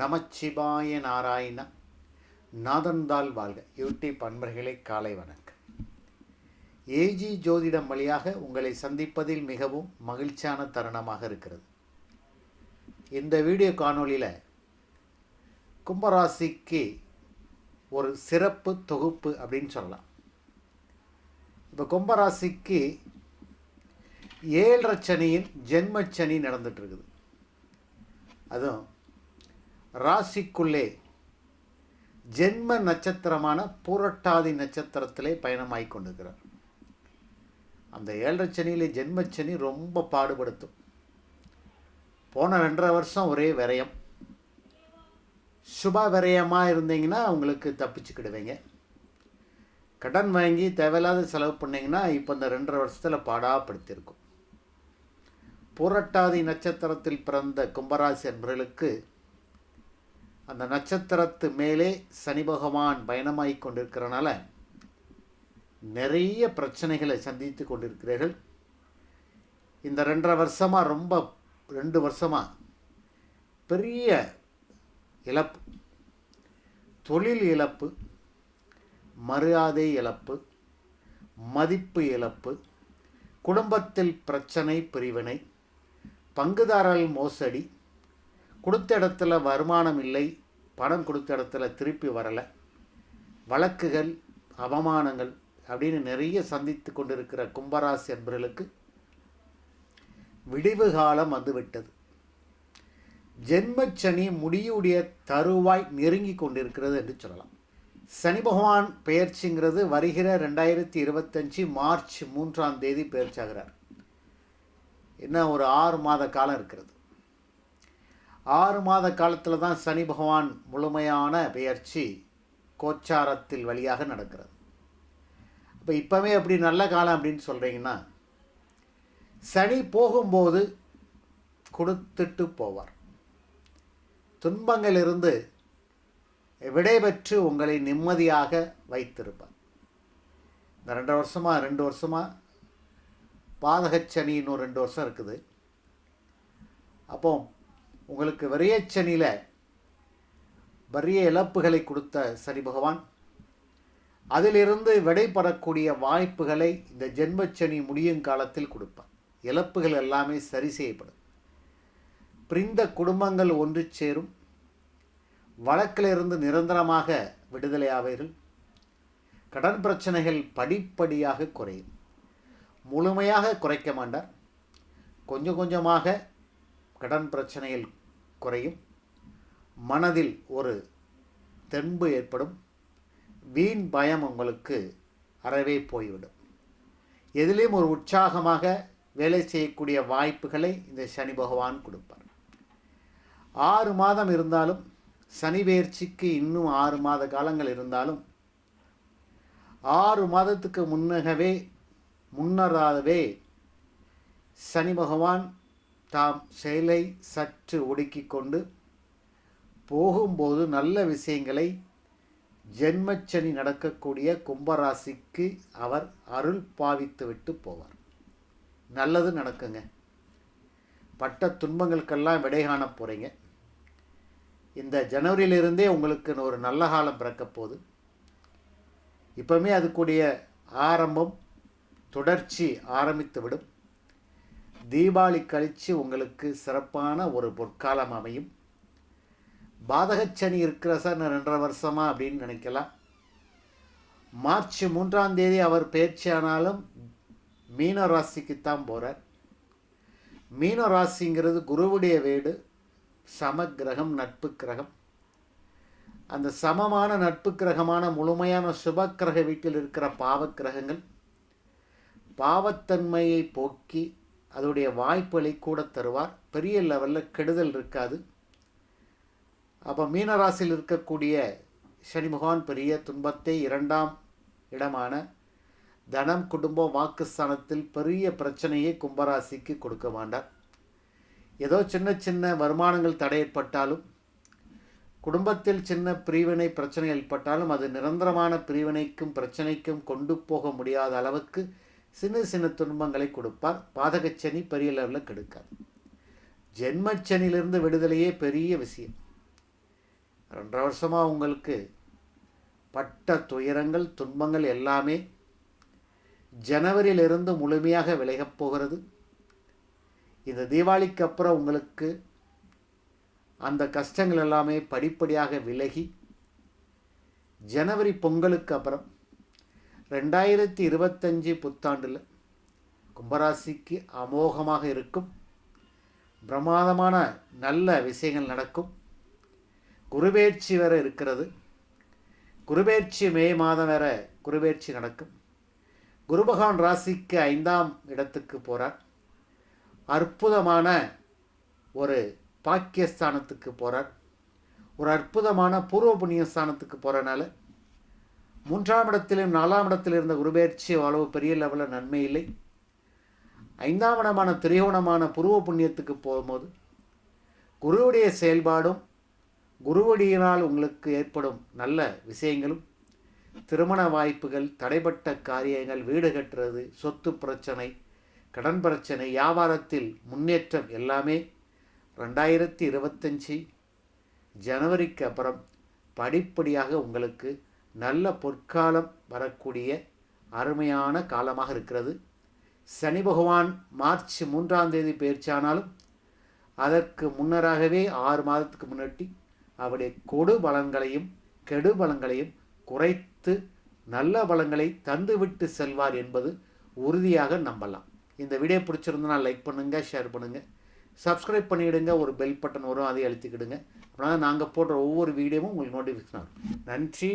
நமச்சிவாய நாராயண நாதந்தாள் வாழ்க. யூடியூப் அன்பர்களே காலை வணக்கம். ஏஜி ஜோதிடம் வழியாக உங்களை சந்திப்பதில் மிகவும் மகிழ்ச்சியான தருணமாக இருக்கிறது. இந்த வீடியோ காணொலியில் கும்பராசிக்கு ஒரு சிறப்பு தொகுப்பு அப்படின்னு சொல்லலாம். இப்போ கும்பராசிக்கு ஏழரை சனியின் ஜென்மச்சனி நடந்துட்டு இருக்குது. அதுவும் ராசிக்குள்ளே ஜென்ம நட்சத்திரமான பூரட்டாதி நட்சத்திரத்திலே பயணமாகி கொண்டிருக்கிறார். அந்த ஏழரை சனியிலே ஜென்மச்சனி ரொம்ப பாடுபடுத்தும். போன ரெண்டரை வருஷம் ஒரே விரயம். சுப விரயமாக இருந்தீங்கன்னா உங்களுக்கு தப்பிச்சுக்கிடுவீங்க. கடன் வாங்கி தேவையில்லாத செலவு பண்ணிங்கன்னா இப்போ இந்த ரெண்டரை வருஷத்தில் பாடாப்படுத்தியிருக்கும். புரட்டாதி நட்சத்திரத்தில் பிறந்த கும்பராசி என்பவர்களுக்கு அந்த நட்சத்திரத்து மேலே சனி பகவான் பயணமாகி கொண்டிருக்கிறனால நிறைய பிரச்சனைகளை சந்தித்து கொண்டிருக்கிறீர்கள். இந்த ரெண்டரை வருஷமாக ரொம்ப ரெண்டு வருஷமாக பெரிய இழப்பு. தொழில் இழப்பு மரியாதை இழப்பு மதிப்பு இழப்பு குடும்பத்தில் பிரச்சனை பிரிவினை பங்குதாரர் மோசடி கொடுத்த இடத்துல வருமானம் இல்லை பணம் கொடுத்த இடத்துல திருப்பி வரலை வழக்குகள் அவமானங்கள் அப்படின்னு நிறைய சந்தித்து கொண்டிருக்கிற கும்பராசி என்பர்களுக்கு விடிவு காலம் வந்துவிட்டது. ஜென்மச்சனி முடியுடைய தருவாய் நெருங்கி கொண்டிருக்கிறது என்று சொல்லலாம். சனி பகவான் பெயர்ச்சிங்கிறது வருகிற ரெண்டாயிரத்தி இருபத்தஞ்சி மார்ச் மூன்றாம் தேதி பெயர்ச்சாகிறார். என்ன ஒரு ஆறு மாத காலம் இருக்கிறது. ஆறு மாத காலத்தில் தான் சனி பகவான் முழுமையான பெயர்ச்சி கோச்சாரத்தில் வழியாக நடக்கிறது. இப்போ இப்போவே அப்படி நல்ல காலம் அப்படின்னு சொல்கிறீங்கன்னா சனி போகும்போது கொடுத்துட்டு போவார். துன்பங்களிலிருந்து விடைபெற்று உங்களை நிம்மதியாக வைத்திருப்பார். இந்த ரெண்டு வருஷமாக ரெண்டு வருஷமாக பாதகச்சனி இன்னும் ரெண்டு வருஷம் இருக்குது. அப்போ உங்களுக்கு விரையச்சனியில் வரிய இழப்புகளை கொடுத்த சனி பகவான் அதிலிருந்து விடைபெறக்கூடிய வாய்ப்புகளை இந்த ஜென்மச்சனி முடியும் காலத்தில் கொடுப்பார். இழப்புகள் எல்லாமே சரி செய்யப்படும். பிரிந்த குடும்பங்கள் ஒன்று சேரும். வழக்கிலிருந்து நிரந்தரமாக விடுதலையாவீர்கள் கடன் பிரச்சனைகள் படிப்படியாக குறையும். முழுமையாக குறைக்க மாட்டார். கொஞ்சம் கொஞ்சமாக கடன் பிரச்சனையில் குறையும். மனதில் ஒரு தென்பு ஏற்படும். வீண் பயம் உங்களுக்கு அறவே போய்விடும். எதிலையும் ஒரு உற்சாகமாக வேலை செய்யக்கூடிய வாய்ப்புகளை இந்த சனி பகவான் கொடுப்பார். ஆறு மாதம் இருந்தாலும் சனி பயிற்சிக்கு இன்னும் ஆறு மாத காலங்கள் இருந்தாலும் ஆறு மாதத்துக்கு முன்னகவே முன்னராகவே சனி பகவான் தாம் செயலை சற்று ஒடுக்கி கொண்டு போகும்போது நல்ல விஷயங்களை ஜென்மச்சனி நடக்கக்கூடிய கும்பராசிக்கு அவர் அருள் பாவித்து விட்டு போவார். நல்லது நடக்குங்க. பட்ட துன்பங்களுக்கெல்லாம் விடை காண போகிறீங்க இந்த ஜனவரியிலிருந்தே உங்களுக்கு ஒரு நல்ல காலம் பிறக்க போகுது. இப்போவுமே அதுக்குடைய ஆரம்பம் தொடர்ச்சி ஆரம்பித்து விடும் தீபாவளி கழித்து உங்களுக்கு சிறப்பான ஒரு பொற்காலம் அமையும். பாதகச்சனி இருக்கிற சார் நான் ரெண்டரை வருஷமா அப்படின்னு நினைக்கலாம். மார்ச் மூன்றாம் தேதி அவர் பயிற்சி மீன ராசிக்குத்தான் போகிறார் மீன ராசிங்கிறது குருவுடைய வீடு சம கிரகம் நட்பு கிரகம். அந்த சமமான நட்பு கிரகமான முழுமையான சுப கிரக வீட்டில் இருக்கிற பாவ கிரகங்கள் பாவத்தன்மையை போக்கி அதோடைய வாய்ப்புகளை கூட தருவார். பெரிய லெவலில் கெடுதல் இருக்காது. அப்போ மீனராசியில் இருக்கக்கூடிய சனி பகவான் பெரிய துன்பத்தை இரண்டாம் இடமான தனம் குடும்பம் வாக்குஸ்தானத்தில் பெரிய பிரச்சனையை கும்பராசிக்கு கொடுக்க மாட்டார். ஏதோ சின்ன சின்ன வருமானங்கள் தடை ஏற்பட்டாலும் குடும்பத்தில் சின்ன பிரிவினை பிரச்சனை ஏற்பட்டாலும் அது நிரந்தரமான பிரிவினைக்கும் பிரச்சனைக்கும் கொண்டு போக முடியாத அளவுக்கு சின்ன சின்ன துன்பங்களை கொடுப்பார். பாதகச்சனி பெரிய லெவலில் கெடுக்காது. ஜென்மச்சனிலிருந்து விடுதலையே பெரிய விஷயம். ரெண்டரை வருஷமாக உங்களுக்கு பட்ட துயரங்கள் துன்பங்கள் எல்லாமே ஜனவரியிலிருந்து முழுமையாக விலகப் போகிறது. இந்த தீபாவளிக்கு அப்புறம் உங்களுக்கு அந்த கஷ்டங்கள் எல்லாமே படிப்படியாக விலகி ஜனவரி பொங்கலுக்கு அப்புறம் ரெண்டாயிரத்தி இருபத்தஞ்சி புத்தாண்டில் கும்பராசிக்கு அமோகமாக இருக்கும். பிரமாதமான நல்ல விஷயங்கள் நடக்கும். குருபேட்சி வேற இருக்கிறது. குருபேட்சி மே மாதம் வேற குருபேட்சி நடக்கும். குருபகவான் ராசிக்கு ஐந்தாம் இடத்துக்கு போகிறார் அற்புதமான ஒரு பாக்கியஸ்தானத்துக்கு போகிறார் ஒரு அற்புதமான பூர்வ புண்ணிய ஸ்தானத்துக்கு போகிறனால மூன்றாம் இடத்திலும் நாலாம் இடத்தில் இருந்த குருபெயர்ச்சி அவ்வளவு பெரிய லெவலில் நன்மை இல்லை. ஐந்தாம் இடமான திரிகோணமான புருவ புண்ணியத்துக்கு போகும்போது குருவுடைய செயல்பாடும் குருவடியினால் உங்களுக்கு ஏற்படும் நல்ல விஷயங்களும் திருமண வாய்ப்புகள் தடைப்பட்ட காரியங்கள் வீடு கட்டுறது சொத்து பிரச்சனை கடன் பிரச்சனை வியாபாரத்தில் முன்னேற்றம் எல்லாமே ரெண்டாயிரத்தி இருபத்தஞ்சி ஜனவரிக்கு அப்புறம் படிப்படியாக உங்களுக்கு நல்ல பொற்காலம் வரக்கூடிய அருமையான காலமாக இருக்கிறது. சனி பகவான் மார்ச் மூன்றாம் தேதி பயிற்சியானாலும் அதற்கு முன்னராகவே ஆறு மாதத்துக்கு முன்னாடி அவருடைய கொடு பலன்களையும் கெடு பலன்களையும் குறைத்து நல்ல பலன்களை தந்துவிட்டு செல்வார் என்பது உறுதியாக நம்பலாம். இந்த வீடியோ பிடிச்சிருந்தா லைக் பண்ணுங்கள் ஷேர் பண்ணுங்கள் சப்ஸ்கிரைப் பண்ணிவிடுங்க ஒரு பெல் பட்டன் வரும் அதை அழுத்திக்கிடுங்க. அப்படின்னா நாங்கள் போடுற ஒவ்வொரு வீடியோவும் உங்களுக்கு நோட்டிஃபிகேஷன் ஆகும் நன்றி